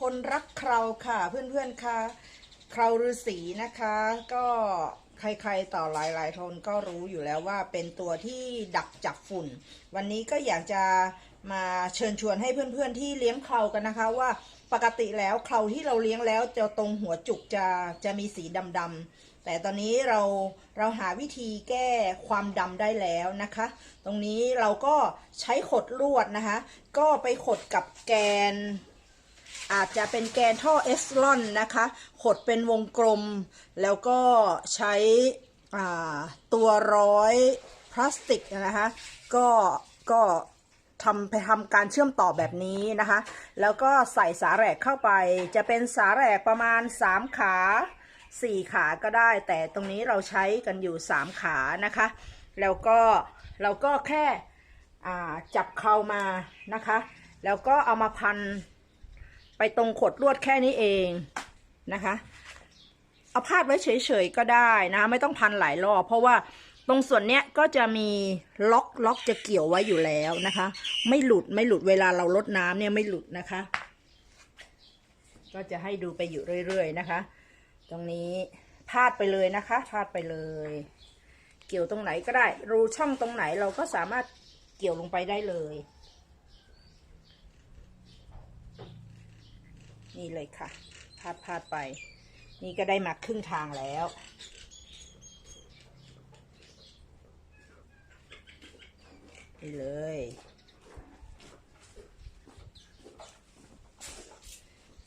คนรักเคราค่ะเพื่อนๆค่ะเคราฤาษีนะคะ ก็ใครๆต่อหลายๆคนก็รู้อยู่แล้วว่าเป็นตัวที่ดักจับฝุ่น วันนี้ก็อยากจะมาเชิญชวนให้เพื่อนๆที่เลี้ยงเครากันนะคะว่าปกติแล้วเคราที่เราเลี้ยงแล้วจะตรงหัวจุกจะจะมีสีดำๆแต่ตอนนี้เราเราหาวิธีแก้ความดำได้แล้วนะคะ ตรงนี้เราก็ใช้ขดลวดนะคะ ก็ไปขดกับแกน อาจจะเป็นแกนท่อเอสลอนนะคะขดเป็นวงกลม แล้วก็ใช้ตัวร้อยพลาสติกนะคะก็ก็ทำไปทำการเชื่อมต่อแบบนี้นะคะ แล้วก็ใส่สาแหรกเข้าไป จะเป็นสาแหรกประมาณ 3 ขา 4 ขาก็ได้ แต่ตรงนี้เราใช้กันอยู่ 3 ขานะคะ แล้วก็เราก็แค่จับเข้ามานะคะ แล้วก็เอามาพัน ไปตรงขดลวดแค่นี้เองนะคะ เอาพาดไว้เฉยๆก็ได้นะไม่ต้องพันหลายรอบเพราะว่าตรงส่วนเนี้ยก็จะมีล็อกล็อกจะเกี่ยวไว้อยู่แล้วนะคะ ไม่หลุดไม่หลุดเวลาเราลดน้ำเนี่ยไม่หลุดนะคะ ก็จะให้ดูไปอยู่เรื่อยๆนะคะ ตรงนี้พาดไปเลยนะคะพาดไปเลย เกี่ยวตรงไหนก็ได้ รูช่องตรงไหนเราก็สามารถเกี่ยวลงไปได้เลย นี่เลยค่ะ พาดพาดไป นี่ก็ได้มาครึ่งทางแล้ว นี่เลย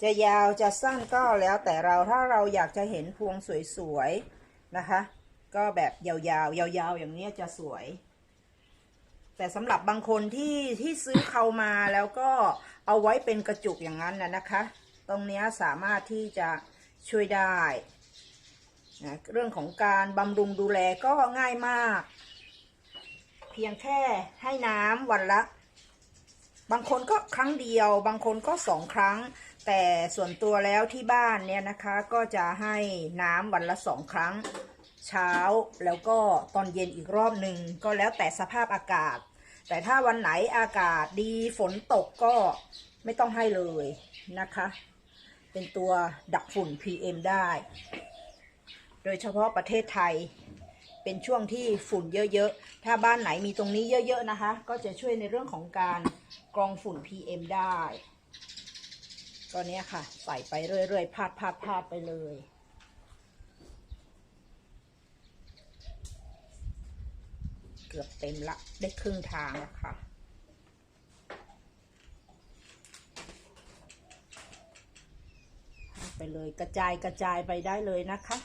จะยาวจะสั้นก็แล้วแต่เราถ้าเราอยากจะเห็นพวงสวยๆ นะคะ ก็แบบยาวๆ ยาวๆ อย่างนี้จะสวย แต่สำหรับบางคนที่ที่ซื้อเขามาแล้วก็เอาไว้เป็นกระจุกอย่างนั้นนะนะคะ ตรงนี้สามารถที่จะช่วยได้นะเรื่องของการบำรุงดูแลก็ง่ายมาก เพียงแค่ให้น้ำวันละ บางคนก็ครั้งเดียว บางคนก็สองครั้ง แต่ส่วนตัวแล้วที่บ้านเนี่ยนะคะก็จะให้น้ำวันละสองครั้ง เช้าแล้วก็ตอนเย็นอีกรอบหนึ่งก็แล้วแต่สภาพอากาศ แต่ถ้าวันไหนอากาศดีฝนตกก็ไม่ต้องให้เลยนะคะ เป็นตัวดักฝุ่น PM ได้ โดยเฉพาะประเทศไทย เป็นช่วงที่ฝุ่นเยอะๆ ถ้าบ้านไหนมีตรงนี้เยอะๆนะคะ ก็จะช่วยในเรื่องของการกรองฝุ่น PM ได้ก็เนี้ยค่ะ ใส่ไปเรื่อยๆพาดพาดพาดไปเลยเกือบเต็มละ ได้ครึ่งทางแล้วค่ะ ไป เลย กระจายกระจายไปได้เลยนะคะ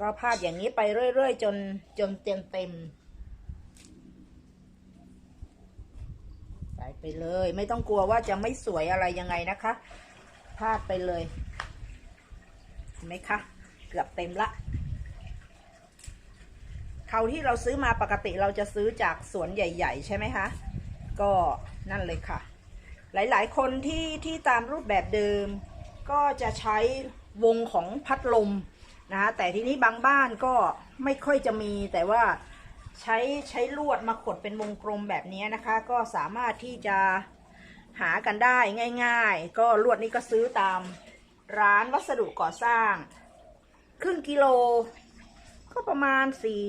ก็พาดอย่างนี้ไปเรื่อยๆ จนจนเต็มเต็มใส่ไปเลย ไม่ต้องกลัวว่าจะไม่สวยอะไรยังไงนะคะพาดไปเลยเห็นไหมคะ เกือบเต็มละเขาที่เราซื้อมาปกติเราจะซื้อจากสวนใหญ่ ๆ ใช่ไหมคะ ก็นั่นเลยค่ะ หลายๆ คนที่ที่ตามรูปแบบเดิม ก็จะใช้วงของพัดลมนะคะแต่ทีนี้บางบ้านก็ไม่ค่อยจะมีแต่ว่าใช้ใช้ลวดมาขดเป็นวงกลมแบบนี้นะคะ ก็สามารถที่จะหากันได้ง่าย ๆ ก็ลวดนี้ก็ซื้อตามร้านวัสดุก่อสร้าง ครึ่งกิโล ก็ประมาณสี่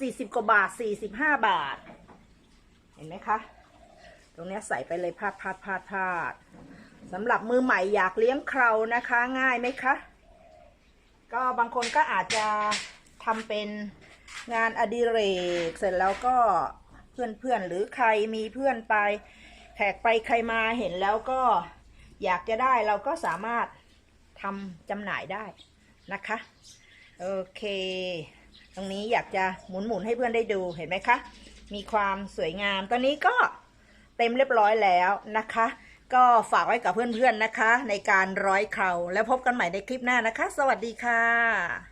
สี่สิบกว่าบาทสี่สิบห้าบาท เห็นไหมคะ ตรงนี้ใส่ไปเลยพาดพาดพาดพาดสำหรับมือใหม่อยากเลี้ยงเครานะคะ ง่ายไหมคะ ก็บางคนก็อาจจะทำเป็นงานอดิเรก เสร็จแล้วก็เพื่อนๆหรือใครมีเพื่อนไป แขกไปใครมาเห็นแล้วก็อยากจะได้เราก็สามารถทำจำหน่ายได้นะคะ โอเค ตรงนี้อยากจะหมุนๆให้เพื่อนได้ดูเห็นไหมคะ มีความสวยงามตอนนี้ก็ เต็มเรียบร้อยแล้วนะคะ ก็ฝากไว้กับเพื่อนๆนะคะ ในการร้อยเคราแล้วพบกันใหม่ในคลิปหน้านะคะ สวัสดีค่ะ